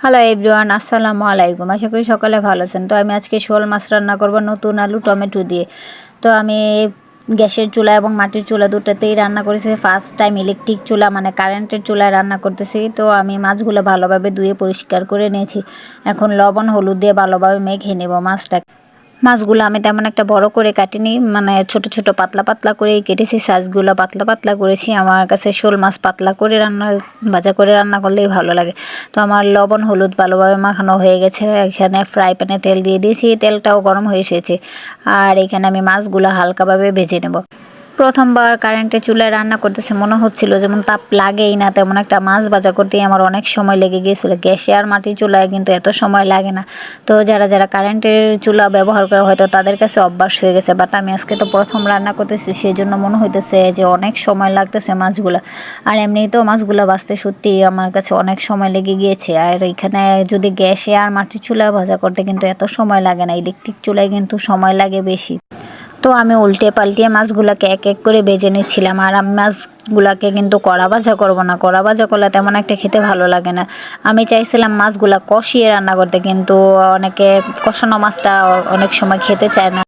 Hello everyone আসসালামু আলাইকুম আশা করি সকালে ভালো আছেন। তো আমি আজকে শোল মাছ রান্না করব নতুন আলু, টমেটো দিয়ে। তো আমি গ্যাসের চুলা এবং মাটির চুলা দুটাতেই রান্না করেছি। ফার্স্ট টাইম ইলেকট্রিক চুলা মানে কারেন্টের চুলায় রান্না করতেছি। তো আমি মাছগুলো ভালোভাবে ধুয়ে পরিষ্কার করে নিয়েছি। এখন লবণ, হলুদ দিয়ে ভালোভাবে মেখে নেব মাছটাকে। মাছগুলো আমি তেমন একটা বড় করে কাটিনি মানে ছোট ছোট পাতলা পাতলা করেই কেটেছি, সাইজগুলো পাতলা পাতলা করেছি। আমার কাছে শোল মাছ পাতলা করে রান্না, ভাজা করে রান্না করলেই ভালো লাগে। তো আমার লবণ, হলুদ ভালোভাবে মাখানো হয়ে গেছে। এখানে ফ্রাই প্যানে তেল দিয়ে দিয়েছি, তেলটাও গরম হয়ে এসেছে। আর এখানে আমি মাছগুলো হালকাভাবে ভেজে নেব। প্রথমবার কারেন্টে চুলায় রান্না করতেছে, মনে হচ্ছিল যেমন তাপ লাগেই না, তেমন একটা মাছ ভাজা করতেই আমার অনেক সময় লেগে গিয়েছিল। গ্যাসে আর মাটির চুলায় কিন্তু এত সময় লাগে না। তো যারা যারা কারেন্টের চুলা ব্যবহার করে, হয়তো তাদের কাছে অভ্যাস হয়ে গেছে বাট আমি আজকে তো প্রথম রান্না করতেছি সেই জন্য মনে হইতেছে যে অনেক সময় লাগতেছে মাছগুলো। আর এমনিতেও মাছগুলো বাঁচতে সত্যি আমার কাছে অনেক সময় লেগে গিয়েছে। আর এখানে যদি গ্যাসে আর মাটির চুলায় ভাজা করতে কিন্তু এত সময় লাগে না, ইলেকট্রিক চুলায় কিন্তু সময় লাগে বেশি। তো আমি উল্টে পাল্টিয়ে মাছগুলোকে এক এক করে বেজে নিচ্ছিলাম। আর আমি মাছগুলোকে কিন্তু কড়া ভাজা করব না। কড়া ভাজা করলে তেমন একটা খেতে ভালো লাগে না। আমি চাইছিলাম মাছগুলো কষিয়ে রান্না করতে, কিন্তু অনেকে কষানো মাছটা অনেক সময় খেতে চায় না।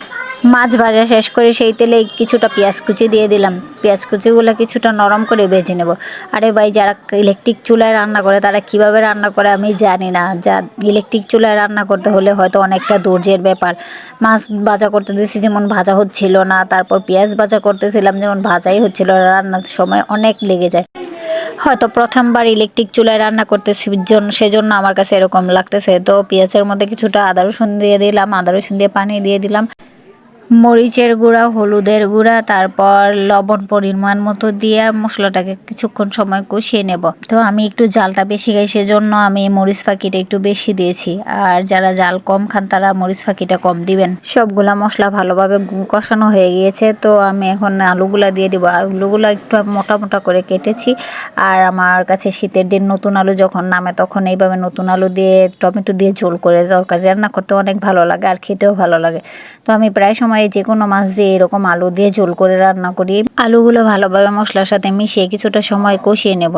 মাছ ভাজা শেষ করে সেই তেলে কিছুটা পেঁয়াজ কুচি দিয়ে দিলাম। পেঁয়াজ কুচিগুলো কিছুটা নরম করে বেজে নেব। আরে ভাই, যারা ইলেকট্রিক চুলায় রান্না করে, তারা কীভাবে রান্না করে আমি জানি না। যা ইলেকট্রিক চুলায় রান্না করতে হলে হয়তো অনেকটা ধৈর্যের ব্যাপার। মাছ ভাজা করতে দিয়েছি যেমন ভাজা হচ্ছিল না, তারপর পেঁয়াজ ভাজা করতেছিলাম যেমন ভাজাই হচ্ছিল রান্নার সময় অনেক লেগে যায়। হয়তো প্রথমবার ইলেকট্রিক চুলায় রান্না জন্য সেজন্য আমার কাছে এরকম লাগতেছে। তো পেঁয়াজের মধ্যে কিছুটা আদা রসুন দিয়ে দিলাম, আদা রসুন দিয়ে পানি দিয়ে দিলাম। মরিচের গুঁড়া, হলুদের গুঁড়া, তারপর লবণ পরিমাণ মতো দিয়ে মশলাটাকে কিছুক্ষণ সময় কষিয়ে নেব। তো আমি একটু জালটা বেশি খাই, সেজন্য আমি মরিচ ফাঁকিটা একটু বেশি দিয়েছি। আর যারা জাল কম খান, তারা মরিচ ফাঁকিটা কম দিবেন। সবগুলা মশলা ভালোভাবে কষানো হয়ে গিয়েছে, তো আমি এখন আলুগুলা দিয়ে দিব। আলুগুলো একটু মোটা মোটা করে কেটেছি। আর আমার কাছে শীতের দিন নতুন আলু যখন নামে, তখন এইভাবে নতুন আলু দিয়ে, টমেটো দিয়ে ঝোল করে তরকারি রান্না করতে অনেক ভালো লাগে আর খেতেও ভালো লাগে। তো আমি প্রায় সময় যে কোনো মাছ দিয়ে এরকম আলু দিয়ে ঝোল করে রান্না করি। আলুগুলো ভালোভাবে মশলার সাথে মিশিয়ে কিছুটা সময় কষিয়ে নেব।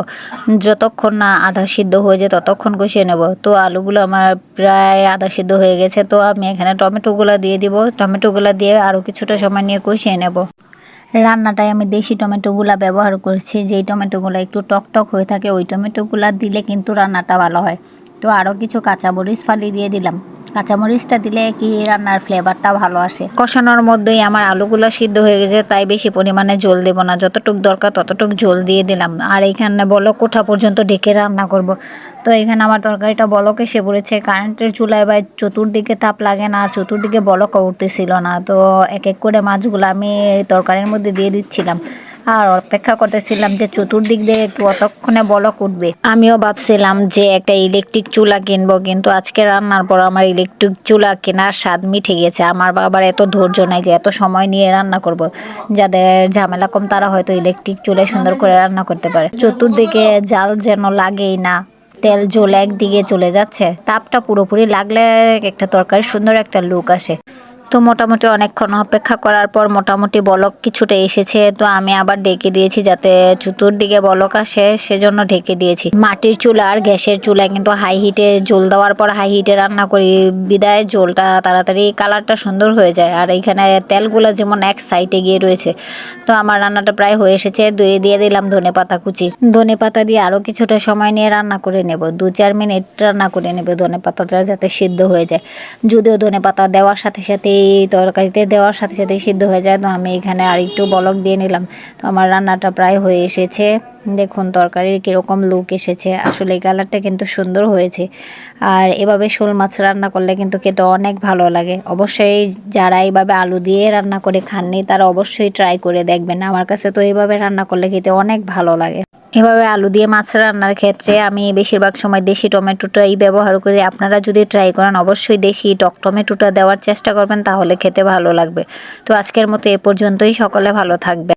যতক্ষণ না আধা সিদ্ধ হয়ে যায় ততক্ষণ কষিয়ে নেব। তো আলুগুলো আমার প্রায় আধা সিদ্ধ হয়ে গেছে। তো আমি এখানে টমেটোগুলো দিয়ে দিব। টমেটোগুলো দিয়ে আরও কিছুটা সময় নিয়ে কষিয়ে নেব। রান্নাটায় আমি দেশি টমেটোগুলা ব্যবহার করছি। যেই টমেটোগুলো একটু টক টক হয়ে থাকে, ওই টমেটোগুলা দিলে কিন্তু রান্নাটা ভালো হয়। তো আরও কিছু কাঁচামরিচ ফালি দিয়ে দিলাম। কাঁচামরিচটা দিলে কি রান্নার ফ্লেভারটা ভালো আসে? কষানোর মধ্যেই আমার আলুগুলো সিদ্ধ হয়ে গেছে, তাই বেশি পরিমাণে জল দেবো না। যতটুক দরকার ততটুক জল দিয়ে দিলাম। আর এইখানে বলো কোঠা পর্যন্ত ঢেকে রান্না করব। তো এখানে আমার তরকারিটা বলক এসে পড়েছে। কারেন্টের চুলায় বা চতুর্দিকে তাপ লাগে না, আর চতুর্দিকে বলক উঠতেছিল না। তো এক এক করে মাছগুলো আমি তরকারির মধ্যে দিয়ে দিচ্ছিলাম। আর অপেক্ষা করতেছিলাম যে চতুর্দিক দিয়ে কতক্ষণে বলক উঠবে। আমিও ভাবছিলাম যে একটা ইলেকট্রিক চুলা কিনবো, কিন্তু আজকে রান্নার পর আমার ইলেকট্রিক চুলা কেনার স্বাদ মিঠে গেছে। আমার বাবার এত ধৈর্য নাই যে এত সময় নিয়ে রান্না করব। যাদের ঝামেলা কম, তারা হয়তো ইলেকট্রিক চুলায় সুন্দর করে রান্না করতে পারে। চতুর্দিকে জাল যেন লাগেই না, তেল জল একদিকে চলে যাচ্ছে, তাপটা পুরোপুরি লাগলে একটা তরকারি সুন্দর একটা লুক আসে। তো মোটামুটি অনেকক্ষণ অপেক্ষা করার পর মোটামুটি বলক কিছুটা এসেছে। তো আমি আবার ডেকে দিয়েছি যাতে চতুর্দিকে বলক আসে, সেজন্য ঢেকে দিয়েছি। মাটির চুলা আর গ্যাসের চুলায় কিন্তু হাই হিটে জল দেওয়ার পর হাই হিটে রান্না করি। বিদায়, জলটা তাড়াতাড়ি কালারটা সুন্দর হয়ে যায়। আর এখানে তেলগুলো যেমন এক সাইডে গিয়ে রয়েছে। তো আমার রান্নাটা প্রায় হয়ে এসেছে। দুয়ে দিয়ে দিলাম ধনে পাতা কুচি। ধনে পাতা দিয়ে আরও কিছুটা সময় নিয়ে রান্না করে নেব। দু চার মিনিট রান্না করে নেব ধনে পাতাটা যাতে সিদ্ধ হয়ে যায়। যদিও ধনে পাতা দেওয়ার সাথে সাথে তরকারিতে দেওয়ার সাথে সাথেই সিদ্ধ হয়ে যায়। তো আমি এখানে আর একটু বলক দিয়ে নিলাম। তো আমার রান্নাটা প্রায় হয়ে এসেছে। দেখুন তরকারির কীরকম লুক এসেছে। আসলে এই কালারটা কিন্তু সুন্দর হয়েছে। আর এভাবে শোল মাছ রান্না করলে কিন্তু খেতে অনেক ভালো লাগে। অবশ্যই যারা এইভাবে আলু দিয়ে রান্না করে খাননি, তারা অবশ্যই ট্রাই করে দেখবেন। আমার কাছে তো এইভাবে রান্না করলে খেতে অনেক ভালো লাগে। এভাবে আলু দিয়ে মাছ রান্নার ক্ষেত্রে আমি বেশিরভাগ সময় দেশি টমেটোটাই ব্যবহার করি। আপনারা যদি ট্রাই করেন, অবশ্যই দেশি টক টমেটোটা দেওয়ার চেষ্টা করবেন, তাহলে খেতে ভালো লাগবে। তো আজকের মতো এ পর্যন্তই। সকলে ভালো থাকবে